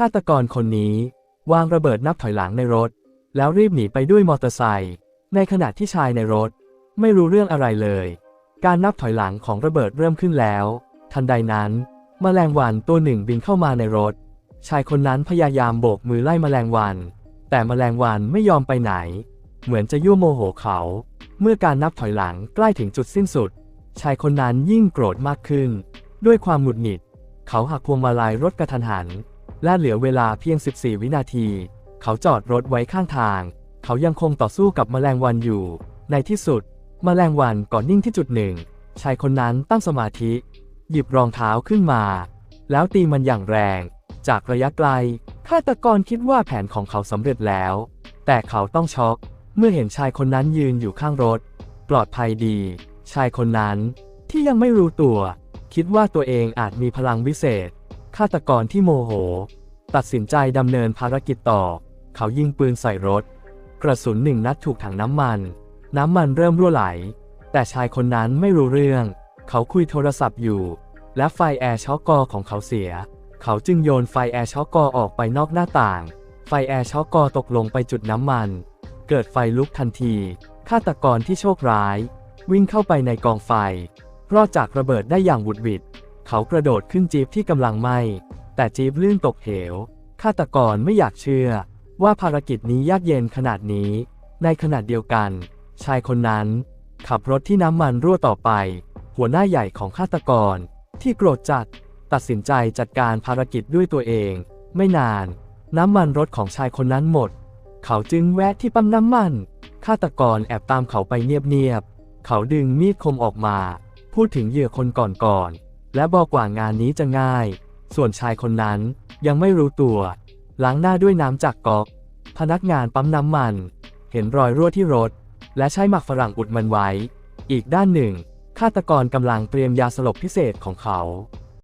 ฆาตกรคนนี้ วางระเบิดนับถอยหลังในรถ แล้วรีบหนีไปด้วยมอเตอร์ไซค์ในขณะที่ชายในรถ ไม่รู้เรื่องอะไรเลย การนับถอยหลังของระเบิดเริ่มขึ้นแล้ว ทันใดนั้นแมลงวันตัวหนึ่งบินเข้ามาในรถ ชายคนนั้นพยายามโบกมือไล่แมลงวัน แต่แมลงวันไม่ยอมไปไหน เหมือนจะยั่วโมโหเขา เมื่อการนับถอยหลังใกล้ถึงจุดสิ้นสุด ชายคนนั้นยิ่งโกรธมากขึ้น ด้วยความหงุดหงิด เขาหักพวงมาลัยรถกระทันหัน และเหลือเวลาเพียง 14 วินาที เขาจอดรถไว้ข้างทาง เขายังคงต่อสู้กับแมลงวันอยู่ ในที่สุดแมลงวันก่อนนิ่งที่จุดหนึ่ง ชายคนนั้นตั้งสมาธิ หยิบรองเท้าขึ้นมา แล้วตีมันอย่างแรง จากระยะไกลฆาตกรคิดว่าแผนของเขาสำเร็จแล้ว แต่เขาต้องช็อกเมื่อเห็นชายคนนั้นยืนอยู่ข้างรถ ปลอดภัยดี ชายคนนั้นที่ยังไม่รู้ตัว คิดว่าตัวเองอาจมีพลังวิเศษ ฆาตกรที่โมโห ตัดสินใจดำเนินภารกิจต่อ เขายิงปืนใส่รถ กระสุนหนึ่งนัดถูกถังน้ำมัน น้ำมันเริ่มรั่วไหล แต่ชายคนนั้นไม่รู้เรื่อง เขาคุยโทรศัพท์อยู่ และไฟแอร์ช็อกกอของเขาเสีย เขาจึงโยนไฟแอร์ช็อกกอออกไปนอกหน้าต่าง ไฟแอร์ช็อกกอตกลงไปจุดน้ำมัน เกิดไฟลุกทันที ฆาตกรที่โชคร้าย วิ่งเข้าไปในกองไฟ รอดจากระเบิดได้อย่างหวุดหวิด เขากระโดดขึ้นจี๊ปที่กำลังไหม้แต่จี๊ปลื่นตกเหว ฆาตกรไม่อยากเชื่อ ว่าภารกิจนี้ยากเย็นขนาดนี้ ในขณะเดียวกัน ชายคนนั้น ขับรถที่น้ำมันรั่วต่อไป หัวหน้าใหญ่ของฆาตกร ที่โกรธจัด ตัดสินใจจัดการภารกิจด้วยตัวเอง ไม่นาน น้ำมันรถของชายคนนั้นหมด เขาจึงแวะที่ปั๊มน้ำมันฆาตกรแอบตามเขาไปเงียบๆเขาดึงมีดคมออกมา พูดถึงเหยื่อคนก่อนๆ และบอกว่างานนี้จะง่าย ส่วนชายคนนั้นยังไม่รู้ตัว ล้างหน้าด้วยน้ำจากก๊อก พนักงานปั๊มน้ำมัน เห็นรอยรั่วที่รถ และใช้หมักฝรั่งอุดมันไว้ อีกด้านหนึ่งฆาตกรกำลังเตรียมยาสลบพิเศษของเขา